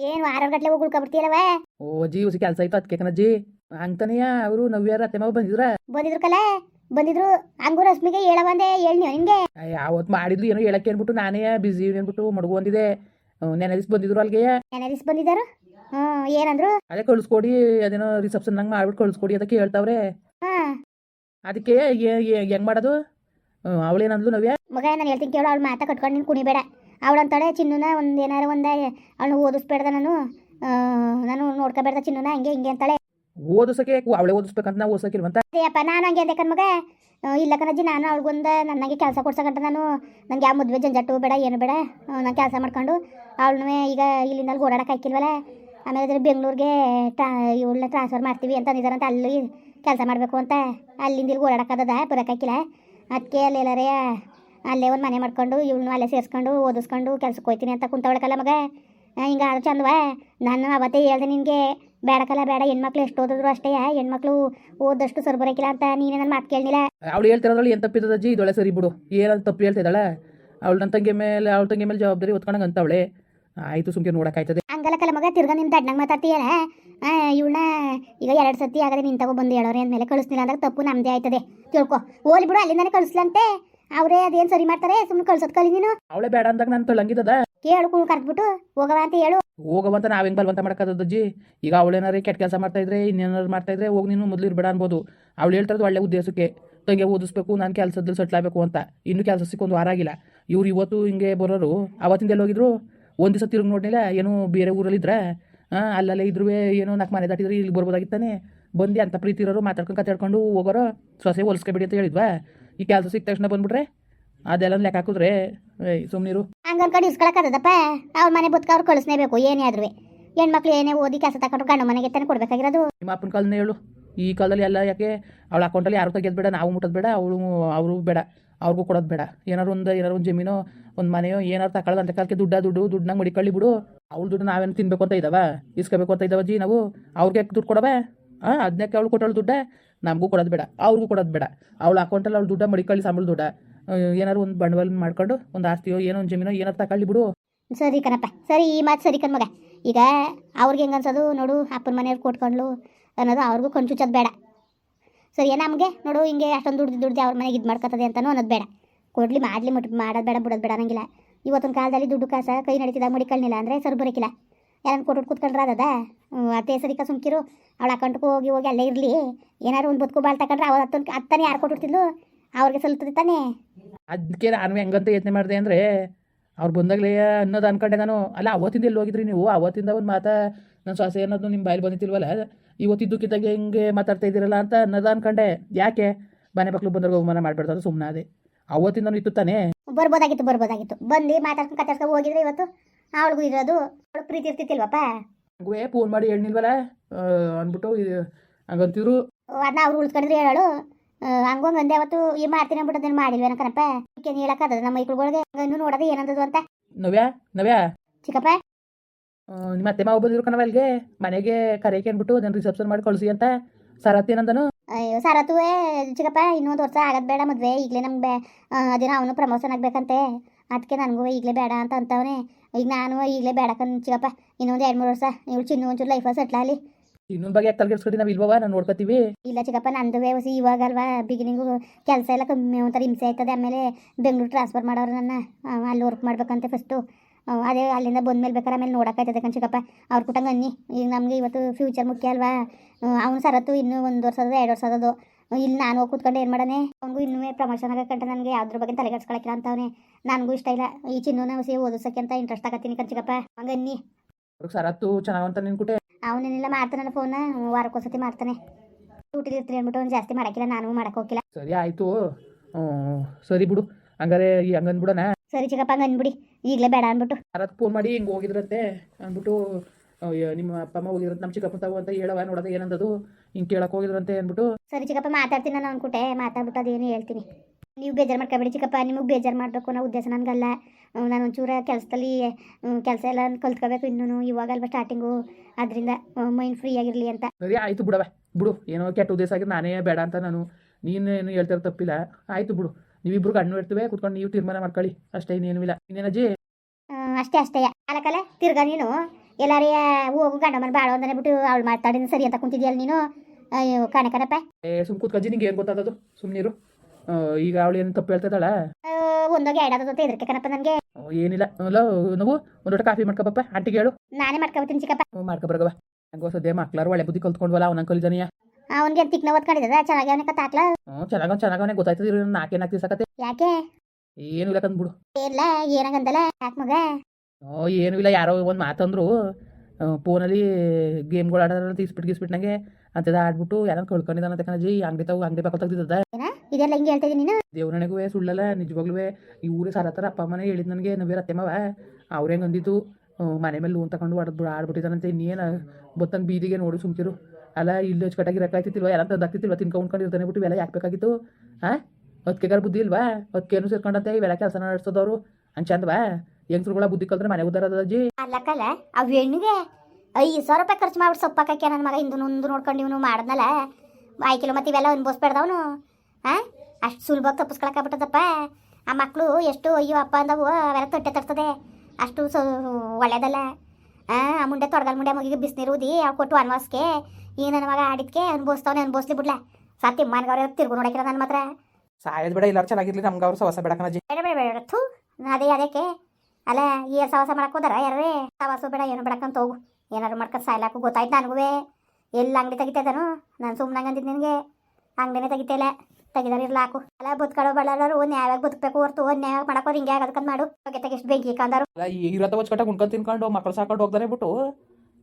ಏನು ವಾರಗಟ್ಲೆ ಹೋಗಿ ಉಳ್ಕೊಬಿಡ್ತೀಯಲ್ಲವ? ಓ ಅಜ್ಜಿ ಹೊಸ ಕೆಲಸ ಆಯ್ತು ಅದಕ್ಕೆ ಕಣಜ್ಜಿ. ಹಂಗ್ತಾನೆಯ ಅವರು ನವ್ಯಾರ ಅತ್ತೆ ಮಾವ ಬಂದಿದ್ರ ಬಂದಿದ್ರು? ಕಲ ಬಂದಿದ್ರು ಹಂಗೂ ರಶ್ಮಿಗೆ ಹೇಳವಂದೆ ಹೇಳ್ನಿ ನಿನ್ಗೆ ಯಾವತ್ತು ಮಾಡಿದ್ರು ಏನೋ ಹೇಳಕ್ಕೆ ಅನ್ಬಿಟ್ಟು ನಾನೇ ಬಿಸಿ ಅನ್ಬಿಟ್ಟು ಮಡಗು ಬಂದಿದೆ ನೆನೆ ದಿವ್ಸ ಬಂದಿದ್ರು ಅಲ್ಲಿಗೆ. ನೆನೆ ದಿವ್ಸ ಬಂದಿದ್ದಾರು? ಹ್ಞೂ ಏನಂದ್ರು? ಅದೇ ಕಳಿಸ್ಕೊಡಿ ಅದೇನೋ ರಿಸೆಪ್ಷನ್ ನಂಗೆ ಮಾಡ್ಬಿಟ್ಟು ಕಳಿಸ್ಕೊಡಿ ಅದಕ್ಕೆ ಹೇಳ್ತಾವ್ರೆ. ಅದಕ್ಕೆ ಹೆಂಗ್ ಮಾಡೋದು? ಅವಳೇನಂದ್ಲು ನವ್ಯ? ಮಗ ನಾನು ಹೇಳ್ತೀನಿ ಕೇಳು ಅವ್ಳು ಮಾತಾ ಕಟ್ಕೊಂಡು ನೀನು ಕುಣಿಬೇಡ. ಅವಳಂತಾಳೆ ಚಿನ್ನುನ ಒಂದು ಏನಾರು ಒಂದು ಅವಳು ಓದಿಸ್ಬೇಡ್ದ ನಾನು. ನಾನು ನೋಡ್ಕೋಬೇಡ್ದ ಚಿನ್ನುನ ಹಂಗೆ ಹಿಂಗೆ ಅಂತಾಳೆ. ಓದಿಸಕ್ಕೆ ಅವಳೇ ಓದಿಸ್ಬೇಕಂತ ನಾವು ಓದಿಸಕ್ಕಿಲ್ವಂತ ಅದೇಯಪ್ಪ ನಾನು ಹಂಗೆ ಅಂದೆ ಆ, ಇಲ್ಲ ಕಣಜ್ಜಿ ನಾನು ಅವಳಿಗೊಂದು ನನಗೆ ಕೆಲಸ ಕೊಡ್ಸಕಂಟ ನಾನು. ನನಗೆ ಯಾವ ಮದುವೆ ಜಂಜಟ್ಟು ಬೇಡ ಏನು ಬೇಡ. ನಾನು ಕೆಲಸ ಮಾಡ್ಕೊಂಡು ಅವಳು ಈಗ ಇಲ್ಲಿಂದ ಅಲ್ಲಿ ಓಡಾಡಕ್ಕೆ ಹಾಕಿಲ್ವಲ್ಲ? ಆಮೇಲೆ ಅದ್ರ ಬೆಂಗಳೂರಿಗೆ ಟ್ರಾ ಇವಳನ್ನ ಟ್ರಾನ್ಸ್ಫರ್ ಮಾಡ್ತೀವಿ ಅಂತ ಅಂದಿದ್ದಾರಂತ ಅಲ್ಲಿ ಕೆಲಸ ಮಾಡಬೇಕು ಅಂತ. ಅಲ್ಲಿಂದ ಇಲ್ಲಿ ಓಡಾಡಕ್ಕದ ಬರೋಕ್ಕಾಗಿಲ್ಲ ಅದಕ್ಕೆ ಅಲ್ಲಿ ಎಲ್ಲರೇ ಅಲ್ಲೇ ಒಂದು ಮನೆ ಮಾಡ್ಕೊಂಡು ಇವ್ನು ಅಲ್ಲೇ ಸೇರಿಸ್ಕೊಂಡು ಓದಿಸ್ಕೊಂಡು ಕೆಲ್ಸಕ್ಕೆ ಹೋಯ್ತೀನಿ ಅಂತ ಕುಂತವಳಕಲ್ಲ ಮಗ. ಹಿಂಗೆ ಅದು ಚಂದವ? ನಾನು ಅವತ್ತೇ ಹೇಳ್ದೆ ನಿನಗೆ ಬೇಡಕಲ್ಲ ಬೇಡ ಹೆಣ್ಮಕ್ಳು ಎಷ್ಟು ಓದಿದ್ರು ಅಷ್ಟೇ ಹೆಣ್ಮಕ್ಳು ಓದಷ್ಟು ಸೊರ್ಬರಕಿಲ್ಲ ಅಂತ ನೀನೇ ನನ್ನ ಮಾತು ಕೇಳಲಿಲ್ಲ ಅವಳು ಹೇಳ್ತಿರೋದ್ರಲ್ಲಿ ಏನು ತಪ್ಪಿದ ಅಜ್ಜಿ? ಇದೊಳೆ ಸರಿ ಬಿಡು. ಏನಂತ ತಪ್ಪು ಹೇಳ್ತಿದ್ದಾಳೆ ಅವಳು ನನ್ನ ತಂಗಿ ಮೇಲೆ ಅವಳ ತಂಗಿ ಮೇಲೆ ಜವಾಬ್ದಾರಿ ಹೊತ್ಕೊಂಡಂಗೆ ಅಂತವಳೆ. ಆಯಿತು ಸುಮ್ಕೆ ನೋಡೋಕ್ಕಾಯ್ತದೆ ಹಂಗಲ್ಲ ಕಲ ಮಗ ತಿರ್ಗ ನಿನ್ನ ದಡ್ಡಂಗೆ ಮಾತಾಡ್ತೀಯಲ್ಲ? ಇವಳನ್ನ ಈಗ ಎರಡು ಸತಿ ಆಗದೆ ನಿನ್ ತಗೋ ಬಂದು ಹೇಳೋರೆ ಅಂದಮೇಲೆ ಕಳಿಸ್ಲಿಲ್ಲ ಅಂದಾಗ ತಪ್ಪು ನಮ್ಮದೇ ಆಯ್ತದೆ. ತಿಳ್ಕೊ. ಓಲಿ ಬಿಡು ಅಲ್ಲಿಂದಾನೆ ಕಳಿಸ್ಲಂತೆ. ಅವರೇ ಅದೇನು ಸರಿ ಮಾಡ್ತಾರೆ ಸುಮ್ಮನೆ ಕಳ್ಸದ್ ಕಲಿ ನೀನು. ಅವಳೆ ಬೇಡ ಅಂದಾಗ ನಾನು ತೊಳಂಗಿದ್ದದ? ಕೇಳು ಕುಳು ಕರೆದ್ಬಿಟ್ಟು ಹೋಗವ ಅಂತ ಹೇಳು. ಹೋಗವಂತ ನಾವ್ ಹೆಂಗ್ ಬಲ್ವಂತ ಮಾಡಕ್ಕದ ಅಜ್ಜಿ? ಈಗ ಅವಳೇನಾರ ಕೆಟ್ಟ ಕೆಲಸ ಮಾಡ್ತಾ ಇದ್ರೆ ಇನ್ನೇನಾರು ಮಾಡ್ತಾ ಇದ್ರೆ ಹೋಗಿ ನೀನು ಮೊದಲು ಇರ್ಬೇಡ ಅನ್ಬೋದು. ಅವಳು ಹೇಳ್ತಾರದು ಒಳ್ಳೆ ಉದ್ದೇಶಕ್ಕೆ. ತಂಗೆ ಓದಿಸ್ಬೇಕು ನಾನು ಕೆಲಸದಲ್ಲಿ ಸೆಟ್ಲ್ ಆಗಬೇಕು ಅಂತ. ಇನ್ನು ಕೆಲಸ ಸಿಕ್ಕೊಂದು ವಾರ ಆಗಿಲ್ಲ. ಇವ್ರು ಇವತ್ತು ಹಿಂಗೆ ಬರೋರು. ಅವತ್ತಿಂದ ಎಲ್ಲಿ ಹೋಗಿದ್ರು? ಒಂದು ದಿವಸ ತಿರುಗಿ ನೋಡ್ಲಿಲ್ಲ ಏನು ಬೇರೆ ಊರಲ್ಲಿದ್ರೆ ಹಾಂ ಅಲ್ಲಲ್ಲೇ ಇದ್ರು ಏನೋ ನಾಲ್ಕು ಮನೆ ದಾಟಿದ್ರೆ ಇಲ್ಲಿ ಬರ್ಬೋದಾಗಿತ್ತಾನೆ? ಬಂದು ಅಂತ ಪ್ರೀತಿ ಇರೋರು ಮಾತಾಡ್ಕೊಂಡು ಕತ್ತಾಡ್ಕೊಂಡು ಹೋಗೋರು? ಸೊಸೆ ಹೊಲ್ಸ್ಕೊಬೇಡಿ ಅಂತ ಹೇಳಿದ್ವಾ? ಈ ಕೆಲಸ ಸಿಕ್ಕ ತಕ್ಷಣ ಬಂದ್ಬಿಟ್ರೆ ಅದೆಲ್ಲ ಲೆಕ್ಕ ಹಾಕಿದ್ರೆ ಏಯ್ ಸುಮ್ಮನಿರು ಹಂಗ ಅನ್ಕೊಂಡು ಇಸ್ಕೊಳಕ್ಕದಪ್ಪ ಅವ್ರ ಮನೆ ಬದುಕ ಅವ್ರು ಕಳಿಸ್ನೇಬೇಕು ಏನೇ ಆದ್ರೂ ಹೆಣ್ಮಕ್ಳು ಏನೇ ಓದಿ ಕೆಲಸ ತಗೊಂಡು ಗಂಡು ಮನೆಗೆ ತಾನೆ ಕೊಡ್ಬೇಕಾಗಿರೋದು. ನಿಮ್ಮ ಅಪ್ಪನ ಕಾಲನೇ ಹೇಳು. ಈ ಕಾಲದಲ್ಲಿ ಎಲ್ಲ ಯಾಕೆ ಅವಳ ಅಕೌಂಟಲ್ಲಿ ಯಾರು ತೆಗೆಯೋದು ಬೇಡ ನಾವು ಮುಟ್ಟೋದು ಬೇಡ ಅವಳು ಅವರು ಬೇಡ ಅವ್ರಿಗೂ ಕೊಡೋದು ಬೇಡ. ಏನಾರು ಒಂದು ಏನಾರು ಒಂದು ಜಮೀನೋ ಒಂದು ಮನೆಯೋ ಏನಾರು ತಗೊಳ್ಳೋದು ಅಂತ ಕಾಲಕ್ಕೆ ದುಡ್ಡ ದುಡ್ಡು ದುಡ್ಡನ್ನ ಮಡಿಕೊಳ್ಳಿ ಬಿಡು. ಅವ್ಳ ದುಡ್ಡು ನಾವೇನು ತಿನ್ಬೇಕು ಅಂತ ಇದ್ದಾವ ಇಸ್ಕೋಬೇಕು ಅಂತ ಇದ್ದಾವ ಜಿ ನಾವು? ಅವ್ರಿಗೆ ದುಡ್ಡು ಕೊಡವೆ? ಹಾಂ ಅದನ್ನಕ್ಕೆ ಅವಳು ಕೊಟ್ಟವಳು ದುಡ್ಡ? ನಮಗೂ ಕೊಡೋದು ಬೇಡ, ಅವ್ರಿಗೂ ಕೊಡೋದು ಬೇಡ. ಅವಳ ಅಕೌಂಟಲ್ಲಿ ಅವ್ಳು ದುಡ್ಡ ಮಡಿಕೊಳ್ಳಿ ಸಂಬಳ ದುಡ್ಡ. ಏನಾದ್ರು ಒಂದು ಬಂಡವಾಳ ಮಾಡ್ಕೊಂಡು, ಒಂದು ಆಸ್ತಿಯೋ, ಏನೋ ಒಂದು ಜಮೀನೋ ಏನಾರು ತಗೊಳ್ಳಿ ಬಿಡು. ಸರಿ ಕಣಪ್ಪ, ಸರಿ ಈ ಮಾತು ಸರಿ ಕಣ್ ಮಗ. ಈಗ ಅವ್ರಿಗೆ ಹೆಂಗೆ ಅನ್ಸೋದು ನೋಡು, ಅಪ್ಪನ ಮನೆಯವ್ರು ಕೊಟ್ಕೊಂಡ್ಲು ಅನ್ನೋದು ಅವ್ರಿಗೂ ಕಣ್ಚುಚ್ಚೋದು ಬೇಡ. ಸರಿ, ನಮಗೆ ನೋಡು, ಹಿಂಗೆ ಅಷ್ಟೊಂದು ದುಡ್ದು ದುಡ್ದು ಅವ್ರ ಮನೆಗೆ ಇದು ಮಾಡ್ಕೊತದೆ ಅಂತಾನೂ ಅನ್ನೋದು ಬೇಡ. ಕೊಡ್ಲಿ ಮಾಡಲಿ ಮುಟ್ ಮಾಡೋದು ಬೇಡ, ಬಿಡೋದು ಬೇಡ ಅನ್ನಂಗಿಲ್ಲ. ಇವತ್ತೊಂದು ಕಾಲದಲ್ಲಿ ದುಡ್ಡು ಕಾಸ, ಕೈ ನಡೀತಿದ್ದಾಗ ಮಡಿಕೊಳ್ಳಿಲ್ಲ ಅಂದರೆ ಸರ್ ಬರೋಕಿಲ್ಲ. ಯಾರನ್ನ ಕೊಟ್ಟು ಕೂತ್ಕೊಂಡ್ರ ಅದ ಅತ್ತೆ ಸರಿಕ ಸುಮ್ಕಿರು. ಅವಳ ಅಕೌಂಟ್ಗೆ ಹೋಗಿ ಹೋಗಿ ಅಲ್ಲೇ ಇರಲಿ. ಏನಾದ್ರು ಒಂದು ಬದುಕು ಬಾಳ್ ತಗೊಂಡ್ರೆ ಅವ್ರ ಹತ್ತನ ಹತ್ತನೇ ಯಾರು ಕೊಟ್ಟಿರ್ತಿದ್ಲು ಅವ್ರಿಗೆ ಸಲ್ತದೆ ತಾನೇ. ಅದಕ್ಕೆ ನಾನು ಹೆಂಗಂತ ಯೋಚನೆ ಮಾಡಿದೆ ಅಂದರೆ ಅವ್ರು ಬಂದಾಗಲೇ ಅನ್ನೋದು ಅನ್ಕೊಂಡೆ ನಾನು. ಅಲ್ಲ ಅವತ್ತಿಂದ ಎಲ್ಲಿ ಹೋಗಿದ್ರಿ ನೀವು? ಅವತ್ತಿಂದ ಒಂದು ಮಾತಾ ನನ್ನ ಸೊಸೆ ಅನ್ನೋದು ನಿಮ್ಮ ಬಾಯಲ್ಲಿ ಬಂದಿತ್ತಿಲ್ವಲ್ಲ? ಇವತ್ತಿದ್ದಕ್ಕಿದ್ದಾಗೆ ಹಿಂಗೆ ಮಾತಾಡ್ತಾ ಇದ್ದೀರಲ್ಲ ಅಂತ ಅನ್ನೋದು ಅನ್ಕೊಂಡೆ. ಯಾಕೆ? ಮನೆ ಮಕ್ಳು ಬಂದವ್ರಿಗೆ ಅವಮಾನ ಮಾಡಬಾರ್ದು ಸುಮ್ಮನೆ ಅದೇ ಅವತ್ತಿಂದ ಇತ್ತು ತಾನೇ? ಬರ್ಬೋದಾಗಿತ್ತು ಬರ್ಬೋದಾಗಿತ್ತು. ಬಂದು ಮಾತಾಡ್ಕೊಂಡು ಕತ್ತಾಡ್ಕೊಂಡು ಹೋಗಿದ್ರೆ ಇವತ್ತು ಅವಳಿಗೂ ಇರೋದು ಅವಳು ಪ್ರೀತಿ ಇರ್ತಿತ್ತಿಲ್ವಪ್ಪ? ಏ ಫೋನ್ ಮಾಡಿ ಹೇಳಿಲ್ವಲ್ಲ ಅಂದ್ಬಿಟ್ಟು ಇದು ಹಂಗಂತಿದ್ರು ಅದನ್ನ ಅವ್ರು ಉಳ್ಸ್ಕೊಂಡ್ರೆ ಹೇಳೋಳು. ಹಂಗೊಂದು ಒಂದೇ ಅವತ್ತು ಈ ಮಾಡ್ತೀನಿ ಅಂದ್ಬಿಟ್ಟು ಅದನ್ನ ಮಾಡಿಲ್ವೇನ ಕಣಪ್ಪ. ಏನು ಹೇಳಕ್ಕದ ನಮ್ಮ ಮೈಕ್ಳುಗಳಿಗೆ. ಇನ್ನೂ ನೋಡೋದು ಏನಂದದು ಅಂತ. ನವ್ಯಾ? ನವ್ಯಾ? ಚಿಕ್ಕಪ್ಪ? ನಿಮ್ಮ ಅತ್ತೆ ಮಾವ ಬಂದಿರು ಕಣವ ಅಲ್ಲಿಗೆ. ಮನೆಗೆ ಕರೆಯಕ್ಕೆ ಅಂದ್ಬಿಟ್ಟು ಅದನ್ನ ರಿಸೆಪ್ಷನ್ ಮಾಡಿ ಕಳಿಸಿ ಅಂತ. ಸರತ್ ಏನಂದನು? ಅಯ್ಯೋ ಸಾರತುವೆ ಚಿಕ್ಕಪ್ಪ ಇನ್ನೊಂದು ವರ್ಷ ಆಗದ್ ಬೇಡ ಮದ್ವೆ. ಈಗಲೇ ನಮ್ಗೆ ಅದೇನೋ ಅವನು ಪ್ರಮೋಷನ್ ಆಗ್ಬೇಕಂತೆ. ಅದಕ್ಕೆ ನನಗೂ ಈಗಲೇ ಬೇಡ ಅಂತ ಅಂತವನೆ. ಈಗ ನಾನು ಈಗಲೇ ಬೇಡ ಚಿಕ್ಕಪ್ಪ ಇನ್ನೊಂದು ಎರಡು ಮೂರು ವರ್ಷ ನೀವು ಚಿನ್ನ ಒಂಚೂರು ಲೈಫ್ ಸೆಟ್ಲ್ ಆಗಲಿ. ಇನ್ನೊಂದು ಬಗ್ಗೆ ತಲೆ ತಲೆಗೆಡ್ಸ್ಕೊಡಿ ನಾವು ಇಲ್ವವ ನಾನು ನೋಡ್ಕೊತೀವಿ. ಇಲ್ಲ ಚಿಕ್ಕಪ್ಪ ನಂದು ವ್ಯವಸ್ಥೆ ಇವಾಗ ಅಲ್ವಾ ಬಿಗಿನಿಂಗು ಕೆಲಸ ಎಲ್ಲ ಕಮ್ಮಿ ಒಂಥರ ಹಿಂಸೆ ಆಯ್ತದೆ. ಆಮೇಲೆ ಬೆಂಗಳೂರು ಟ್ರಾನ್ಸ್ಫರ್ ಮಾಡೋರು ನನ್ನ ಅಲ್ಲಿ ವರ್ಕ್ ಮಾಡ್ಬೇಕಂತೆ ಫಸ್ಟು ಅದೇ ಅಲ್ಲಿಂದ ಬಂದ್ಮೇಲೆ ಬೇಕಾದ್ರೆ ಆಮೇಲೆ ನೋಡೋಕ್ಕಾಯ್ತದೆ ಕಣ್ ಚಿಕ್ಕಪ್ಪ. ಅವ್ರ ಕುಟುಂಬ ಅನ್ನಿ. ಈಗ ನಮಗೆ ಇವತ್ತು ಫ್ಯೂಚರ್ ಮುಖ್ಯ ಅಲ್ವಾ? ಅವ್ನು ಸರತ್ತು ಇನ್ನೂ ಒಂದು ವರ್ಷದ ಎರಡು ವರ್ಷದದು. ಇಲ್ಲಿ ನಾನು ಹೋಗಿ ಕೂತ್ಕೊಂಡು ಏನು ಮಾಡಾನೆ ಅವ್ನಿಗೂ ಇನ್ನೂ ಪ್ರಮೋಷನ್ ಆಗಕ್ಕಂಟ ನನಗೆ. ಯಾವ್ದ್ರ ಬಗ್ಗೆ ತಲೆಗೆಡ್ಸ್ಕೊಳಕಿಲ್ಲ ಅಂತವನೇ. ನನಗೂ ಇಷ್ಟ ಇಲ್ಲ. ಈ ಚಿನ್ನೂನ ಸಿ ಓದಿಸೋಕೆ ಅಂತ ಇಂಟ್ರೆಸ್ಟ್ ಆಗತ್ತೀನಿ ಕಂಚಿಕಪ್ಪ. ಹಂಗನ್ನಿ ಸರತ್ತು ಚೆನ್ನಾಗಂತ ನಿನ್ಕುಟೆ ಅವನೇನಿಲ್ಲ ಮಾಡ್ತಾನಲ್ಲ ಫೋನ್ ವಾರಕ್ಕೊಂದ್ಸತಿ ಮಾಡ್ತಾನೆ. ಡ್ಯೂಟಿಲಿ ಇರ್ತೀನಿ ಅಂದ್ಬಿಟ್ಟು ಅವ್ನು ಜಾಸ್ತಿ ಮಾಡೋಕ್ಕಿಲ್ಲ ನಾನು ಮಾಡಕ್ಕೆ ಹೋಗಿಲ್ಲ ಸರಿ ಆಯ್ತು. ಸರಿ ಬಿಡು. ಹಂಗಾರೆ ಈ ಹಂಗನ್ಬಿಡೋಣ ಸರಿ ಚಿಕ್ಕಪ್ಪ ಹಂಗನ್ಬಿಡಿ ಈಗಲೇ ಬೇಡ ಅಂದ್ಬಿಟ್ಟು. ಸರತ್ ಫೋನ್ ಮಾಡಿ ಹಿಂಗೆ ಹೋಗಿದ್ರಂತೆ ಅಂದ್ಬಿಟ್ಟು ನಿಮ್ಮ ಅಪ್ಪ ಅಮ್ಮ ಹೋಗಿದ್ರಂತೆ ನಮ್ಮ ಚಿಕ್ಕಪ್ಪ ತಾವು ಅಂತ ಹೇಳವ ನೋಡೋದು ಏನಂದದು? ಹಿಂಗೆ ಕೇಳಕ್ಕೆ ಹೋಗಿದ್ರಂತೆ ಅಂದ್ಬಿಟ್ಟು. ಸರಿ ಚಿಕ್ಕಪ್ಪ ಮಾತಾಡ್ತೀನಿ ನಾನು ಅನ್ಕೊಟ್ಟೆ ಮಾತಾಡ್ಬಿಟ್ಟು ಅದೇನು ಹೇಳ್ತೀನಿ. ನೀವು ಬೇಜಾರು ಮಾಡ್ಕೊಬೇಡಿ ಚಿಕ್ಕಪ್ಪ ನಿಮಗೆ ಬೇಜಾರು ಮಾಡಬೇಕು ಅನ್ನೋ ಉದ್ದೇಶ ನನಗಲ್ಲ. ನಾನು ಒಂಚೂರ ಕೆಲಸದಲ್ಲಿ ಕೆಲಸ ಎಲ್ಲ ಕಲ್ತ್ಕೋಬೇಕು ಇನ್ನೂ ಇವಾಗಲ್ವ ಸ್ಟಾರ್ಟಿಂಗು ಅದರಿಂದ ಮೈಂಡ್ ಫ್ರೀ ಆಗಿರಲಿ ಅಂತ. ಸರಿ ಆಯಿತು ಬಿಡವ ಬಿಡು ಏನೋ ಕೆಟ್ಟ ಉದ್ದೇಶ ಆಗಿ ನಾನೇ ಬೇಡ ಅಂತ ನಾನು. ನೀನೇನು ಹೇಳ್ತಾರ ತಪ್ಪಿಲ್ಲ. ಆಯಿತು ಬಿಡು. ನೀವಿಬ್ರು ಕಣ್ಣು ಇರ್ತವೆ ಕುತ್ಕೊಂಡು ನೀವು ತೀರ್ಮಾನ ಮಾಡ್ಕೊಳ್ಳಿ. ಅಷ್ಟೇ ಇನ್ನೇನು ಇಲ್ಲ. ಇನ್ನೇನಜ್ಜಿ? ಅಷ್ಟೇ ಅಷ್ಟೇ. ಅಲ್ಲ ಕಲೆ ತಿರ್ಗಾ ನೀನು. ಎಲ್ಲಾರೇ ಹೋಗು ಗಂಡ ಮನೆ ಬಾಳ ಅಂದನೆ ಬಿಟ್ಟು ಅವಳು ಮಾತಾಡಿನ ಸರಿ ಅಂತ ಕುಂತಿದ್ಯಲ್ಲ ನೀನು? ಅಯ್ಯೋ ಕಣಕನಪ್ಪ ಏ ಸುಮ್ ಕೂತ್ಕಜ್ಜಿ ನಿಂಗೆ ಏನು ಗೊತ್ತಾದದು ಸುಮ್ಮನಿರು ಈಗ ಅವಳು ಏನು ತಪ್ಪು ಹೇಳ್ತಿದ್ದಾಳ? ಒಂದೋಗಿ ಎರಡಾದ ಹೆದರಿಕೆ ಕಣಪ್ಪ ನನಗೆ. ಏನಿಲ್ಲ. ಅಲ್ಲ ನಾವು ಒಂದು ಲೋಟ ಕಾಫಿ ಮಾಡ್ಕೊಬಪ್ಪ. ಆಂಟಿಗೆ ಹೇಳು. ನಾನೇ ಮಾಡ್ಕೊಬತ್ತೀನಿ ಚಿಕ್ಕಪ್ಪ. ಹ್ಞೂ ಮಾಡ್ಕೊಬರ್ಗವ ಹಂಗೋ ಸದ್ಯ ಮಕ್ಳಾರು ಒಳ್ಳೆ ಬುದ್ಧಿ ಕಲ್ತ್ಕೊಂಡ್ವಲ್ಲ ಅವನ ಕಲಿದಾನಿಯ. ಅವನಿಗೆ ತಿಕ್ನ ಓದ್ಕೊಂಡಿದ್ದ ಚೆನ್ನಾಗಿ ಅವನಿಗೆ ಕತ್ತಾಕ್ಲ ಹ್ಞೂ ಚೆನ್ನಾಗ ಅವನಿಗೆ ಗೊತ್ತಾಯ್ತದ ನಾಕೆ ಹಾಕ್ತಿ ಸಕತ್ತೆ? ಯಾಕೆ? ಏನು ಇಲ್ಲ ಕಂದ್ಬಿಡು ಇಲ್ಲ ಏನಂಗಂದಲ್ಲ ಯಾಕೆ ಮಗ? ಓ ಏನೂ ಇಲ್ಲ ಯಾರೋ ಒಂದು ಮಾತಂದ್ರು ಫೋನಲ್ಲಿ ಗೇಮ್ಗಳು ಆಡೋದ್ರಲ್ಲಿ ತೀಸ್ಬಿಟ್ಟು ಗೀಸ್ಬಿಟ್ಟು ನಂಗೆ ಅಂತದ ಆಡ್ಬಿಟ್ಟು ಯಾರು ಕಳ್ಕೊಂಡಿದ್ದಾನ ತಕಣಜಿ ಅಂಗಡಿ ತಾವು ಅಂಗಡಿ ಪಕ್ಕ ತೆಗ್ದಿದ್ದದ? ಇದೆಲ್ಲ ಹಿಂಗೆ ಹೇಳ್ತಾ ನೀನು? ದೇವ್ರಣೆಗೂ ಸುಳ್ಳಲ್ಲ ನಿಜವಾಗ್ಲೂ ಈ ಊರೇ ಸಾರ ಹತ್ರ ಅಪ್ಪ ಅಮ್ಮನೇ ಹೇಳಿದ್ ನನಗೆ ನವೇರ ಅತ್ತೆಮ್ಮವ ಅವ್ರು ಹೆಂಗೆ ಅಂದಿತ್ತು ಮನೆ ಮೇಲೆ ಲೋನ್ ತಗೊಂಡು ಬಿಡ ಆಡ್ಬಿಟ್ಟಿದ್ದಾನಂತೆ ಇನ್ನೇನು ಬತ್ತಂಗೆ ಬೀದಿಗೆ ನೋಡಿ ಸುಮ್ತಿರು ಅಲ್ಲ ಇಲ್ಲಿ ಅಚ್ಚುಕಟ್ಟಾಗಿ ಯಾರಂತ ಯಾರ ತಿನ್ಕೊಂಡ್ಕೊಂಡು ಇರ್ತಾನೆ ಬಿಟ್ಟು ಇವೆಲ್ಲ ಯಾಕೆ ಬೇಕಾಗಿತ್ತು? ಹಾಂ ಅದಕ್ಕೆ ಬುದ್ಧಿ ಇಲ್ವಾ? ಅದಕ್ಕೇನು ಸೇರ್ಕೊಂಡಂತೆ ಇವೆಲ್ಲ ಕೆಲಸ ನಡೆಸೋದವ್ರು ಅಂಚಂದವಾ ಹೆಂಗ್ಸ್ರುಗಳ ಬುದ್ಧಿ ಕಲ್ತ್ರೆ ಮನೆ ಉದ್ದಾರ ಅಜ್ಜಿ. ಅಲ್ಲಕ್ಕಲ್ಲ ಅವ್ ಹೆಣ್ಣಿಗೆ ಐದು ಸಾವಿರ ರೂಪಾಯಿ ಖರ್ಚು ಮಾಡ್ಬಿಟ್ಟು ಸೊಪ್ಪಾಕಕ್ಕೆ ನನ್ನ ಮಗ ಹಿಂದೆ ಮುಂದೆ ನೋಡ್ಕೊಂಡು ಇವನು ಮಾಡಿದ್ನಲ್ಲ? ಕಿಲೋ ಮತ್ತೆ ಇವೆಲ್ಲ ಅನ್ಬೋಸ್ಬೇಡ್ದವನು ಹಾಂ ಅಷ್ಟು ಸುಲಭವಾಗಿ ತಪ್ಪಿಸ್ಕೊಳಕ್ಕಾಗ್ಬಿಟ್ಟದಪ್ಪ ಆ ಮಕ್ಕಳು ಎಷ್ಟು ಅಯ್ಯೋ ಅಪ್ಪ ಅಂದವು ಅವೆಲ್ಲ ತೊಟ್ಟೆ ತರ್ತದೆ ಅಷ್ಟು ಸೊ ಒಳ್ಳೇದಲ್ಲ. ಆ ಆ ಮುಂಡೆ ತೊಡಗಲ್ ಮುಂಡೆ ಮಗಿಗೆ ಬಿಸಿನೀರು ಊದಿ ಅವ್ರು ಕೊಟ್ಟು ಅನ್ವಾಸ್ಕೆ ಈ ನನ್ನ ಮಗ ಆಡಿದ್ಕೆ ಅನ್ಬೋಸ್ತಾವನೆ ಅನ್ಬೋಸ್ಲಿ ಬಿಡ್ಲ? ಸಾತಿ ಮನ್ಗವ್ರೆ ತಿರ್ಗು ನೋಡಕ್ಕಿರ ನನ್ನ ಮಾತ್ರ. ಸಾಯದ್ ಬೇಡ ಇಲ್ಲ ಚೆನ್ನಾಗಿರ್ಲಿ ನಮ್ಗೆ ಅವ್ರು ಸವಸ ಬೇಡಕನಜ್ಜಿ ಬೇಡ ಬೇಡ ಬೇಡ ಥೂ ಅದೇ ಅದಕ್ಕೆ ಅಲ್ಲ ಈ ಸವಾಸ ಮಾಡಕ್ಕೆ ಹೋದಾರ ಯಾರೇ ಸವಾಸ ಬೇಡ ಏನು ಬೇಡಕ್ಕಂತ ಹೋಗು. ಏನಾರು ಮಾಡ್ಕೊಂಡು ಸಾಯ್ಲಾಕು ಗೊತ್ತಾಯ್ತು ನನಗೂ ಎಲ್ಲ ಅಂಗಡಿ ತೆಗಿತಾಯಿದ್ದಾನು ನಾನು ಸುಮ್ಮನೆ ಅಂದಿದ್ದು ನಿನಗೆ. ಅಂಗಡಿನೇ ತೆಗಿತಿಲ್ಲ ತೆಗಿದಾರ ಇರ್ಲಾಕು ಅಲ್ಲ ಬದುಕಳೋ ಬಳ್ಳಾರು ನ್ಯಾಯವಾಗಿ ಬದುಕಬೇಕು ಹೊರ್ತು. ನ್ಯಾಯವಾಗಿ ಮಾಡಕ್ಕೆ ಹಿಂಗೆ ಆಗೋದಕ್ಕಂತ ಮಾಡು. ತೆಗೆ ಎಷ್ಟು ಬೆಂಕಿ ಕಂದರು. ಅಲ್ಲ ಈಗ ಇರತ್ತ ಹೊಚ್ಕಟ್ಟ ಉಣ್ಕೊಂಡು ತಿನ್ಕೊಂಡು ಮಕ್ಕಳು ಸಾಕೊಂಡು ಹೋಗ್ದಾನೆ ಬಿಟ್ಟು.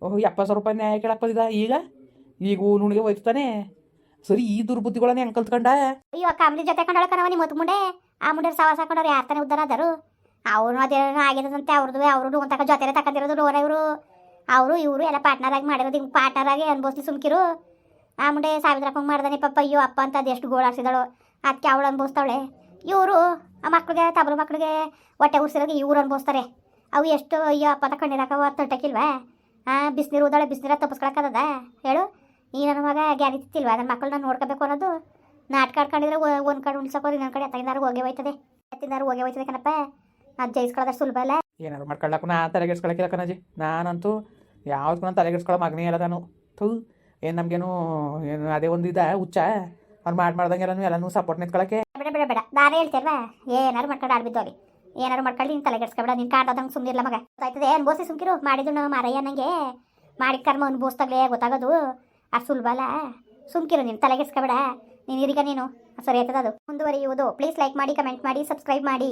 ಓಹ್ ಎಪ್ಪತ್ತು ಸಾವಿರ ರೂಪಾಯಿ ನ್ಯಾಯ ಕೇಳಕ್ ಬಂದಿದ್ದ ಈಗ? ಈಗ ನುಣಿಗೆ ಹೋಯ್ತಾನೆ ಸರಿ ಈ ದುರ್ಬುದ್ಧಿಗಳನ್ನ ಹೆಂಗೆ ಕಲ್ತ್ಕೊಂಡ? ಇವಾಗ ಕಾಮಿಡಿ ಜೊತೆ ಕಂಡಳ ಕಣವ ನಿಮ್ಮ ಮುಂಡೆ ಆ ಮುಂಡೆ ಸವಾಸ ಹಾಕೊಂಡವ್ರು ಯಾರು ತಾನೇ ಉದ್ದಾರ ಆದರು? ಅವ್ರು ಅದೇನೋ ಆಗಿದಂತೆ ಅವ್ರದ್ದು ಅವರು ಅಂತಕ ಜೊತೆ ತಗೊಂಡಿರೋದು ಡೋರ ಇವರು. ಅವರು, ಇವರು ಎಲ್ಲ ಪಾರ್ಟ್ನರ್ ಆಗಿ ಮಾಡಿರೋದು, ಹಿಂಗೆ ಪಾರ್ಟ್ನರ್ ಆಗಿ ಅನ್ಬೋಸ್ಲಿ ಸುಮ್ಕಿರು. ಆ ಮುಂಡೆ ಸಾವಿತ್ರಪ್ಪಂಗೆ ಮಾಡ್ದಾನೆ ಪಪ್ಪ ಅಯ್ಯೋ, ಅಪ್ಪ ಅಂತ ಅದೆಷ್ಟು ಗೋಳಾಡ್ಸಿದಳು ಅದಕ್ಕೆ ಅವಳು ಅನ್ಭವಿಸ್ತಾವಳೆ. ಇವರು ಆ ಮಕ್ಳಿಗೆ, ತಬ್ರು ಮಕ್ಳಿಗೆ ಹೊಟ್ಟೆ ಉರ್ಸಿರೋದು ಇವ್ರು ಅನ್ಬೋಸ್ತಾರೆ ಅವು ಎಷ್ಟು ಅಯ್ಯೋ, ಅಪ್ಪ ಅಂತ ಕಣ್ಣೀರಾಕವ ತಟ್ಟಕ್ಕಿಲ್ವಾ ಆ, ಬಿಸಿನೀರು ಊದಾಳೆ, ಬಿಸಿನೀರ ತಪ್ಪಿಸ್ಕೊಳಕ್ಕದ ಹೇಳು. ಈ ನನ್ನ ಮಗ ಗ್ಯಾರಿತಿಲ್ವ ನನ್ನ ಮಕ್ಕಳನ್ನ ನೋಡ್ಕೋಬೇಕು ಅನ್ನೋದು. ನಾಟಕ ಆಡ್ಕೊಂಡಿದ್ರೆ ಒಂದು ಕಡೆ ಉಣ್ಸೋದು ಇನ್ನೊಂದು ಕಡೆ ಎತ್ತಿಂದಾರು ಹೋಗಿ ಹೋಯ್ತದೆ. ಎತ್ತಿಂದಾರು ಹೋಗಿ ಹೋಯ್ತದೆ ಕಣಪ್ಪ. ಅದು ಜಯಿಸ್ಕೊಳ್ಳೋದಷ್ಟು ಸುಲಭ ಅಲ್ಲ? ಏನಾರು ಮಾಡ್ಕೊಳ್ಳಾಕು ನಾ ತಲೆಗೆಡ್ಸ್ಕೊಳಕ್ಕಿಲ್ಲ ಕಣಜಿ. ನಾನಂತೂ ಯಾವ್ದು ನಾನು ತಲೆಗೆಡ್ಸ್ಕೊಳ್ಳೋ ಮಗನೇ ಇಲ್ಲ ನಾನು. ಥೂ ಏನು ನಮಗೇನು ಏನು ಅದೇ ಒಂದು ಇದ ಹುಚ್ಚ. ಅವ್ರು ಮಾಡಿ ಎಲ್ಲಾನು ಎಲ್ಲನೂ ಸಪೋರ್ಟ್ ನಿಂತ್ಕೊಳಕ್ಕೆ. ಬೇಡ ಬೇಡ ಬೇಡ. ನಾನು ಹೇಳ್ತೇಲ್ವಾ ಏನಾರು ಮಾಡ್ಕೊಂಡು ಆಡ್ಬಿದ್ದೋಗಿ ಏನಾರು ಮಾಡ್ಕೊಳ್ಳಿ ನೀನು ತಲೆಗೆಡ್ಸ್ಕೊಬೇಡ. ನೀನು ಕಾಡ್ದಂಗೆ ಸುಮ್ಮನಿಲ್ಲ ಮಗ ಗೊತ್ತಾಯ್ತದೆ? ಅನ್ಬೋಸಿ ಸುಮ್ಕಿರು? ಮಾಡಿದ್ರು ನಾವು ಮಾರಯ್ಯ ನಂಗೆ. ಮಾಡಿ ಕರ್ಮ ಅನ್ಬೋಸ್ದಾಗಲೇ ಗೊತ್ತಾಗೋದು. ಅಷ್ಟು ಸುಲಭ ಅಲ್ಲ? ಸುಮ್ಕಿರು ನೀನು ತಲೆಗೆಡ್ಸ್ಕೊಬೇಡ. ನೀನು ಇರಿಗ ನೀನು. ಸರಿ ಆಯ್ತದ ಅದು. ಮುಂದುವರಿಯುವುದು. ಪ್ಲೀಸ್ ಲೈಕ್ ಮಾಡಿ ಕಮೆಂಟ್ ಮಾಡಿ ಸಬ್ಸ್ಕ್ರೈಬ್ ಮಾಡಿ.